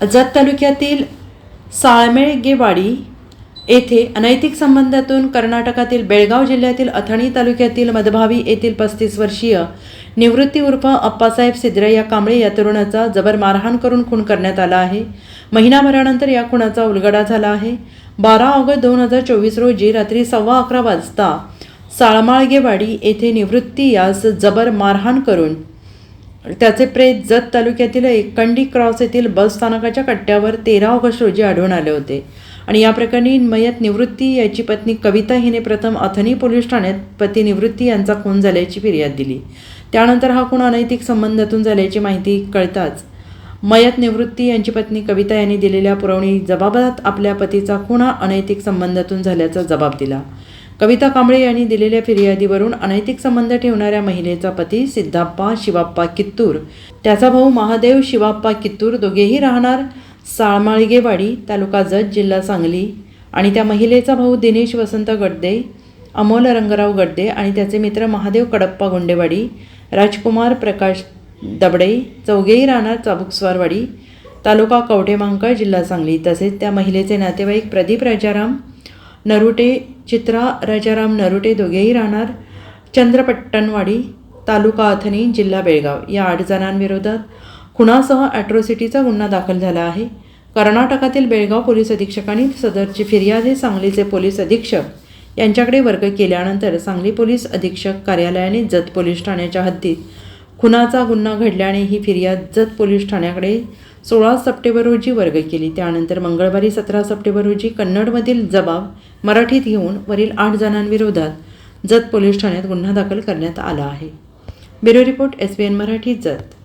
जत तालुक्यातील साळमेळगेवाडी येथे अनैतिक संबंधातून कर्नाटकातील बेळगाव जिल्ह्यातील अथणी तालुक्यातील मदभावी येथील पस्तीस वर्षीय निवृत्ती उर्फ अप्पासाहेब सिद्रय्या कांबळे या तरुणाचा जबर मारहाण करून खून करण्यात आला आहे. महिनाभरानंतर या खुनाचा उलगडा झाला आहे. बारा ऑगस्ट दोन हजार चोवीस रोजी रात्री सव्वा अकरा वाजता साळमाळगेवाडी येथे निवृत्ती यास जबर मारहाण करून त्याचे प्रेत जत तालुक्यातील एकंडी क्रॉस येथील बस स्थानकाच्या कट्ट्यावर तेरा ऑगस्ट रोजी आढळून आले होते. आणि या प्रकरणी मयत निवृत्ती याची पत्नी कविता हिने प्रथम अथनी पोलीस ठाण्यात पती निवृत्ती यांचा खून झाल्याची फिर्याद दिली. त्यानंतर हा खून अनैतिक संबंधातून झाल्याची माहिती कळताच मयत निवृत्ती यांची पत्नी कविता यांनी दिलेल्या पुरवणी जबाबात आपल्या पतीचा खून हा अनैतिक संबंधातून झाल्याचा जबाब दिला. कविता कांबळे यांनी दिलेल्या फिर्यादीवरून अनैतिक संबंध ठेवणाऱ्या महिलेचा पती सिद्धाप्पा शिवाप्पा कित्तूर. त्याचा भाऊ महादेव शिवाप्पा कित्तूर दोघेही राहणार साळमाळगेवाडी तालुका जत जिल्हा सांगली आणि त्या महिलेचा भाऊ दिनेश वसंत गड्डे अमोल रंगराव गड्डे आणि त्याचे मित्र महादेव कडप्पा गुंडेवाडी राजकुमार प्रकाश दबडे चौघेही राहणार चाबुकस्वारवाडी तालुका कवठेमांकळ जिल्हा सांगली. तसेच त्या महिलेचे नातेवाईक प्रदीप राजाराम नरुटे चित्रा राजाराम नरोटे दोघेही राहणार. चंद्रपट्टणवाडी तालुका अथनी जिल्हा बेळगाव. या आठ जणांविरोधात खुणासह ॲट्रॉसिटीचा गुन्हा दाखल झाला आहे. कर्नाटकातील बेळगाव पोलीस अधीक्षकांनी सदरची फिर्यादी सांगलीचे पोलीस अधीक्षक यांच्याकडे वर्ग केल्यानंतर सांगली पोलीस अधीक्षक कार्यालयाने जत पोलीस ठाण्याच्या हद्दीत खुनाचा गुन्हा घडल्याने ही फिर्याद जत पोलीस ठाण्याकडे सोळा सप्टेंबर रोजी वर्ग केली. त्यानंतर मंगळवारी सतरा सप्टेंबर रोजी कन्नडमधील जबाब मराठीत घेऊन वरील आठ जणांविरोधात जत पोलीस ठाण्यात गुन्हा दाखल करण्यात आला आहे. Bureau report S B N Marathi Jath.